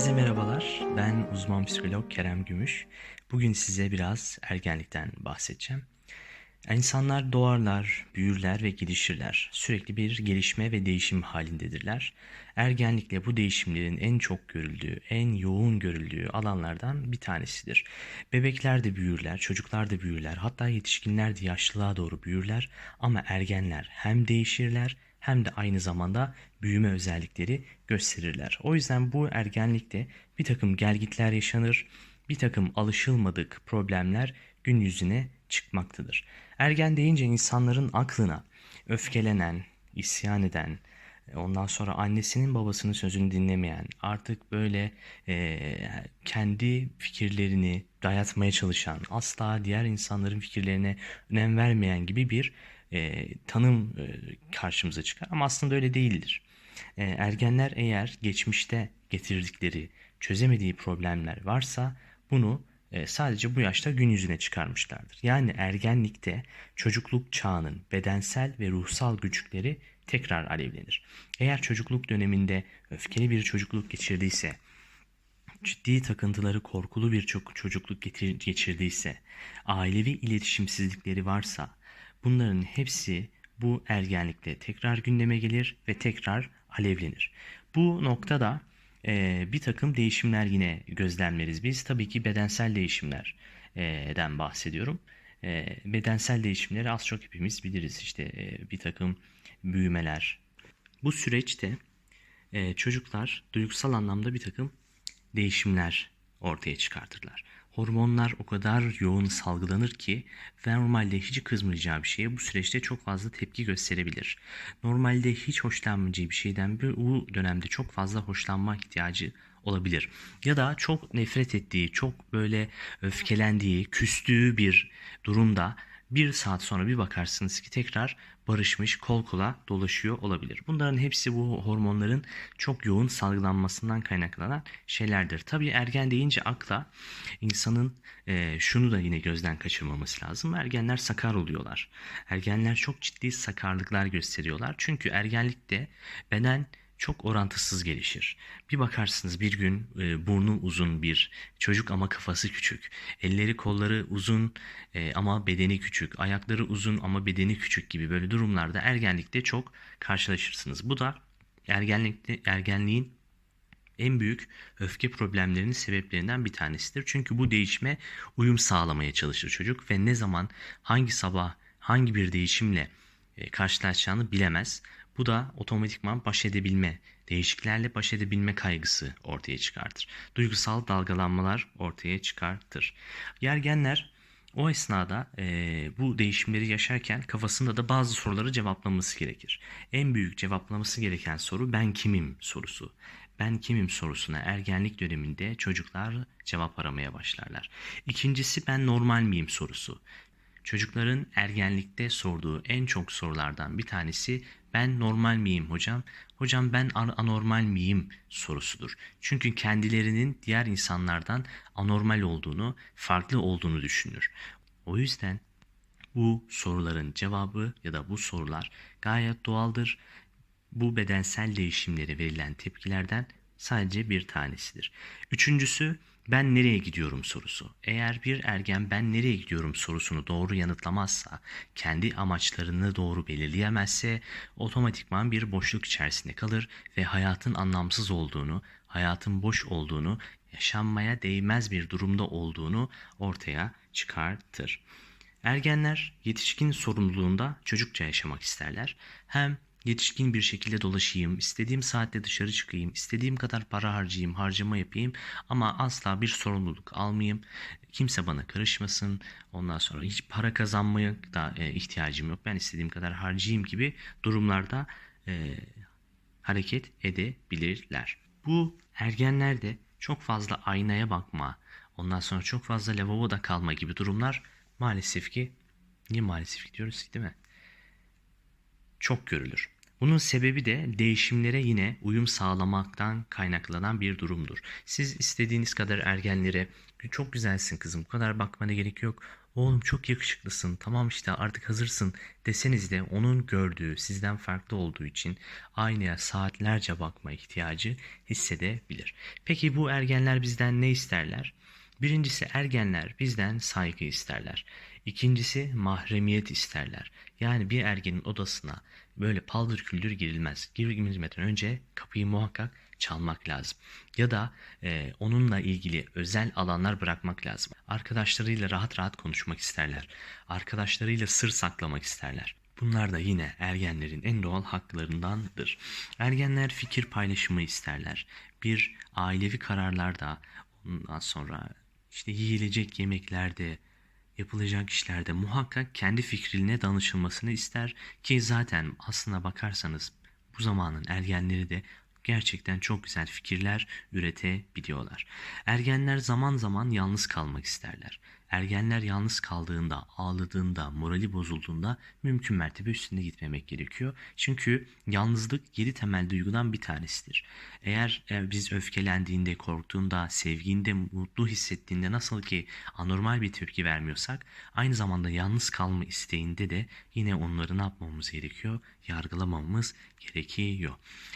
Herkese merhabalar. Ben uzman psikolog Kerem Gümüş. Bugün size biraz ergenlikten bahsedeceğim. İnsanlar doğarlar, büyürler ve gelişirler. Sürekli bir gelişme ve değişim halindedirler. Ergenlikle bu değişimlerin en çok görüldüğü, en yoğun görüldüğü alanlardan bir tanesidir. Bebekler de büyürler, çocuklar da büyürler, hatta yetişkinler de yaşlılığa doğru büyürler ama ergenler hem değişirler hem de aynı zamanda büyüme özellikleri gösterirler. O yüzden bu ergenlikte bir takım gelgitler yaşanır, bir takım alışılmadık problemler gün yüzüne çıkmaktadır. Ergen deyince insanların aklına öfkelenen, isyan eden, ondan sonra annesinin babasının sözünü dinlemeyen, artık böyle e, kendi fikirlerini dayatmaya çalışan, asla diğer insanların fikirlerine önem vermeyen gibi bir e, tanım e, karşımıza çıkar. Ama aslında öyle değildir. E, ergenler eğer geçmişte getirdikleri, çözemediği problemler varsa bunu e, sadece bu yaşta gün yüzüne çıkarmışlardır. Yani ergenlikte çocukluk çağının bedensel ve ruhsal güçleri tekrar alevlenir. Eğer çocukluk döneminde öfkeli bir çocukluk geçirdiyse, ciddi takıntıları korkulu bir çocukluk geçirdiyse, ailevi iletişimsizlikleri varsa, bunların hepsi bu ergenlikte tekrar gündeme gelir ve tekrar alevlenir. Bu noktada e, bir takım değişimler yine gözlemleriz biz. Tabii ki bedensel değişimlerden bahsediyorum. E, bedensel değişimleri az çok hepimiz biliriz. İşte e, bir takım büyümeler. Bu süreçte e, çocuklar duygusal anlamda bir takım değişimler ortaya çıkartırlar hormonlar o kadar yoğun salgılanır ki ve normalde hiç kızmayacağı bir şeye bu süreçte çok fazla tepki gösterebilir. Normalde hiç hoşlanmayacağı bir şeyden bu dönemde çok fazla hoşlanma ihtiyacı olabilir. Ya da çok nefret ettiği, çok böyle öfkelendiği, küstüğü bir durumda bir saat sonra bir bakarsınız ki tekrar barışmış, kol kola dolaşıyor olabilir. Bunların hepsi bu hormonların çok yoğun salgılanmasından kaynaklanan şeylerdir. Tabii ergen deyince akla insanın e, şunu da yine gözden kaçırmaması lazım. Ergenler sakar oluyorlar. Ergenler çok ciddi sakarlıklar gösteriyorlar. Çünkü ergenlikte beden çok orantısız gelişir. Bir bakarsınız bir gün e, burnu uzun bir çocuk ama kafası küçük. Elleri kolları uzun e, ama bedeni küçük. Ayakları uzun ama bedeni küçük gibi böyle durumlarda ergenlikte çok karşılaşırsınız. Bu da ergenlikte ergenliğin en büyük öfke problemlerinin sebeplerinden bir tanesidir. Çünkü bu değişime uyum sağlamaya çalışır çocuk ve ne zaman hangi sabah hangi bir değişimle e, karşılaşacağını bilemez. Bu da otomatikman baş edebilme, değişiklerle baş edebilme kaygısı ortaya çıkartır. Duygusal dalgalanmalar ortaya çıkartır. Yergenler o esnada e, bu değişimleri yaşarken kafasında da bazı soruları cevaplaması gerekir. En büyük cevaplaması gereken soru ben kimim sorusu. Ben kimim sorusuna ergenlik döneminde çocuklar cevap aramaya başlarlar. İkincisi ben normal miyim sorusu. Çocukların ergenlikte sorduğu en çok sorulardan bir tanesi ben normal miyim hocam? Hocam ben anormal miyim sorusudur. Çünkü kendilerinin diğer insanlardan anormal olduğunu, farklı olduğunu düşünür. O yüzden bu soruların cevabı ya da bu sorular gayet doğaldır. Bu bedensel değişimlere verilen tepkilerden sadece bir tanesidir. Üçüncüsü ben nereye gidiyorum sorusu. Eğer bir ergen ben nereye gidiyorum sorusunu doğru yanıtlamazsa, kendi amaçlarını doğru belirleyemezse otomatikman bir boşluk içerisinde kalır ve hayatın anlamsız olduğunu, hayatın boş olduğunu, yaşanmaya değmez bir durumda olduğunu ortaya çıkartır. Ergenler yetişkin sorumluluğunda çocukça yaşamak isterler. Hem yetişkin bir şekilde dolaşayım, istediğim saatte dışarı çıkayım, istediğim kadar para harcayayım, harcama yapayım ama asla bir sorumluluk almayayım. Kimse bana karışmasın. Ondan sonra hiç para kazanmaya da e, ihtiyacım yok. Ben istediğim kadar harcayayım gibi durumlarda e, hareket edebilirler. Bu ergenlerde çok fazla aynaya bakma, ondan sonra çok fazla lavaboda kalma gibi durumlar maalesef ki niye maalesef diyoruz değil mi? Çok görülür. Bunun sebebi de değişimlere yine uyum sağlamaktan kaynaklanan bir durumdur. Siz istediğiniz kadar ergenlere çok güzelsin kızım bu kadar bakmana gerek yok. Oğlum çok yakışıklısın tamam işte artık hazırsın deseniz de onun gördüğü sizden farklı olduğu için aynaya saatlerce bakma ihtiyacı hissedebilir. Peki bu ergenler bizden ne isterler? Birincisi ergenler bizden saygı isterler. İkincisi mahremiyet isterler. Yani bir ergenin odasına böyle paldır küldür girilmez. Girmeden önce kapıyı muhakkak çalmak lazım. Ya da e, onunla ilgili özel alanlar bırakmak lazım. Arkadaşlarıyla rahat rahat konuşmak isterler. Arkadaşlarıyla sır saklamak isterler. Bunlar da yine ergenlerin en doğal haklarındandır. Ergenler fikir paylaşımı isterler. Bir ailevi kararlarda ondan sonra işte yiyilecek yemeklerde yapılacak işlerde muhakkak kendi fikrine danışılmasını ister ki zaten aslına bakarsanız bu zamanın ergenleri de gerçekten çok güzel fikirler üretebiliyorlar. Ergenler zaman zaman yalnız kalmak isterler. Ergenler yalnız kaldığında, ağladığında, morali bozulduğunda mümkün mertebe üstünde gitmemek gerekiyor. Çünkü yalnızlık yedi temel duygudan bir tanesidir. Eğer e, biz öfkelendiğinde, korktuğunda, sevginde, mutlu hissettiğinde nasıl ki anormal bir tepki vermiyorsak, aynı zamanda yalnız kalma isteğinde de yine onları ne yapmamız gerekiyor? Yargılamamız gerekiyor.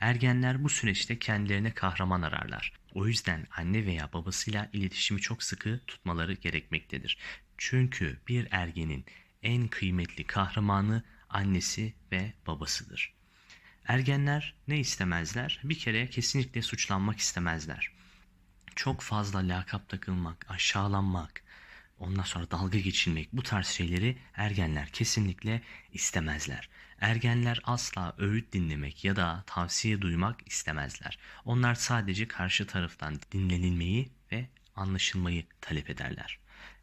Ergenler bu süreçte kendilerine kahraman ararlar. O yüzden anne veya babasıyla iletişimi çok sıkı tutmaları gerekmektedir. Çünkü bir ergenin en kıymetli kahramanı annesi ve babasıdır. Ergenler ne istemezler? Bir kere kesinlikle suçlanmak istemezler. Çok fazla lakap takılmak, aşağılanmak, ondan sonra dalga geçilmek bu tarz şeyleri ergenler kesinlikle istemezler. Ergenler asla öğüt dinlemek ya da tavsiye duymak istemezler. Onlar sadece karşı taraftan dinlenilmeyi ve anlaşılmayı talep ederler.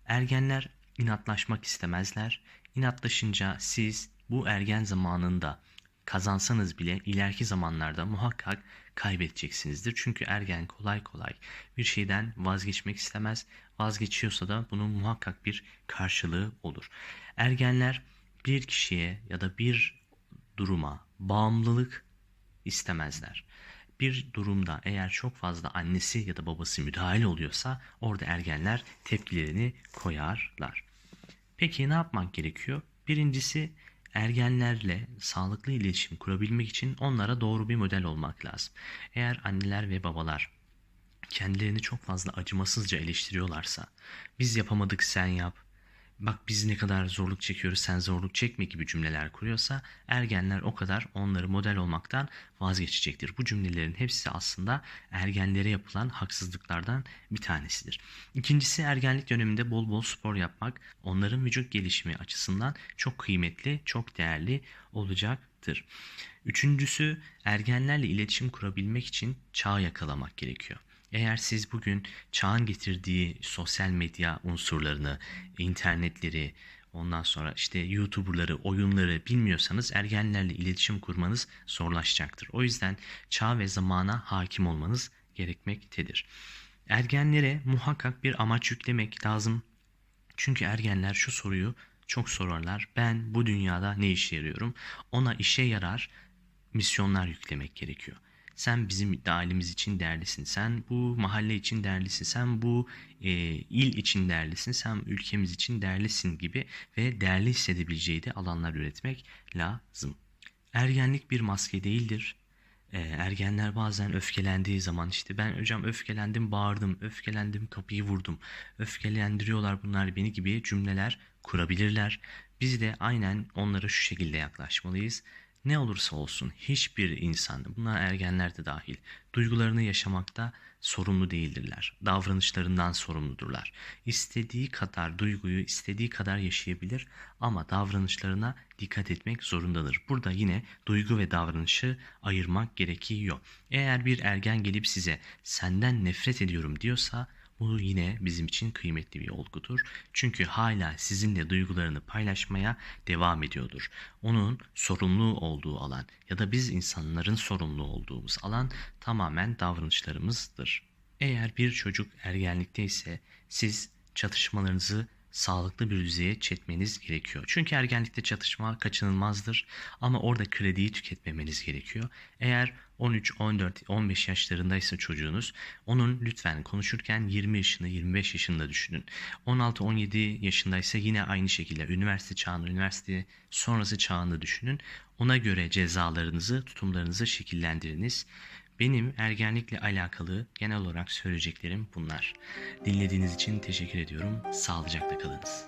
Ergenler inatlaşmak istemezler. İnatlaşınca siz bu ergen zamanında kazansanız bile ileriki zamanlarda muhakkak kaybedeceksinizdir. Çünkü ergen kolay kolay bir şeyden vazgeçmek istemez. Vazgeçiyorsa da bunun muhakkak bir karşılığı olur. Ergenler bir kişiye ya da bir duruma bağımlılık istemezler. Bir durumda eğer çok fazla annesi ya da babası müdahale oluyorsa orada ergenler tepkilerini koyarlar. Peki ne yapmak gerekiyor? Birincisi ergenlerle sağlıklı iletişim kurabilmek için onlara doğru bir model olmak lazım. Eğer anneler ve babalar kendilerini çok fazla acımasızca eleştiriyorlarsa, biz yapamadık sen yap, bak biz ne kadar zorluk çekiyoruz sen zorluk çekme gibi cümleler kuruyorsa ergenler o kadar onları model olmaktan vazgeçecektir. Bu cümlelerin hepsi aslında ergenlere yapılan haksızlıklardan bir tanesidir. İkincisi ergenlik döneminde bol bol spor yapmak onların vücut gelişimi açısından çok kıymetli, çok değerli olacaktır. Üçüncüsü ergenlerle iletişim kurabilmek için çağ yakalamak gerekiyor. Eğer siz bugün çağın getirdiği sosyal medya unsurlarını, internetleri, ondan sonra işte YouTuber'ları, oyunları bilmiyorsanız ergenlerle iletişim kurmanız zorlaşacaktır. O yüzden çağ ve zamana hakim olmanız gerekmektedir. Ergenlere muhakkak bir amaç yüklemek lazım. Çünkü ergenler şu soruyu çok sorarlar. Ben bu dünyada ne işe yarıyorum? Ona işe yarar misyonlar yüklemek gerekiyor. Sen bizim ailemiz için değerlisin. Sen bu mahalle için değerlisin. Sen bu e, il için değerlisin. Sen ülkemiz için değerlisin gibi ve değerli hissedebileceği de alanlar üretmek lazım. Ergenlik bir maske değildir. E, ergenler bazen öfkelendiği zaman işte ben hocam öfkelendim bağırdım, öfkelendim kapıyı vurdum, öfkelendiriyorlar bunlar beni gibi cümleler kurabilirler. Biz de aynen onlara şu şekilde yaklaşmalıyız. Ne olursa olsun hiçbir insan, buna ergenler de dahil, duygularını yaşamakta sorumlu değildirler. Davranışlarından sorumludurlar. İstediği kadar duyguyu istediği kadar yaşayabilir ama davranışlarına dikkat etmek zorundadır. Burada yine duygu ve davranışı ayırmak gerekiyor. Eğer bir ergen gelip size senden nefret ediyorum diyorsa bu yine bizim için kıymetli bir olgudur. Çünkü hala sizinle duygularını paylaşmaya devam ediyordur. Onun sorumlu olduğu alan ya da biz insanların sorumlu olduğumuz alan tamamen davranışlarımızdır. Eğer bir çocuk ergenlikte ise siz çatışmalarınızı sağlıklı bir düzeye çekmeniz gerekiyor. Çünkü ergenlikte çatışma kaçınılmazdır ama orada krediyi tüketmemeniz gerekiyor. Eğer 13, 14, 15 yaşlarındaysa çocuğunuz onun lütfen konuşurken 20 yaşını 25 yaşında düşünün. 16, 17 yaşındaysa yine aynı şekilde üniversite çağında, üniversite sonrası çağında düşünün. Ona göre cezalarınızı, tutumlarınızı şekillendiriniz. Benim ergenlikle alakalı genel olarak söyleyeceklerim bunlar. Dinlediğiniz için teşekkür ediyorum. Sağlıcakla kalınız.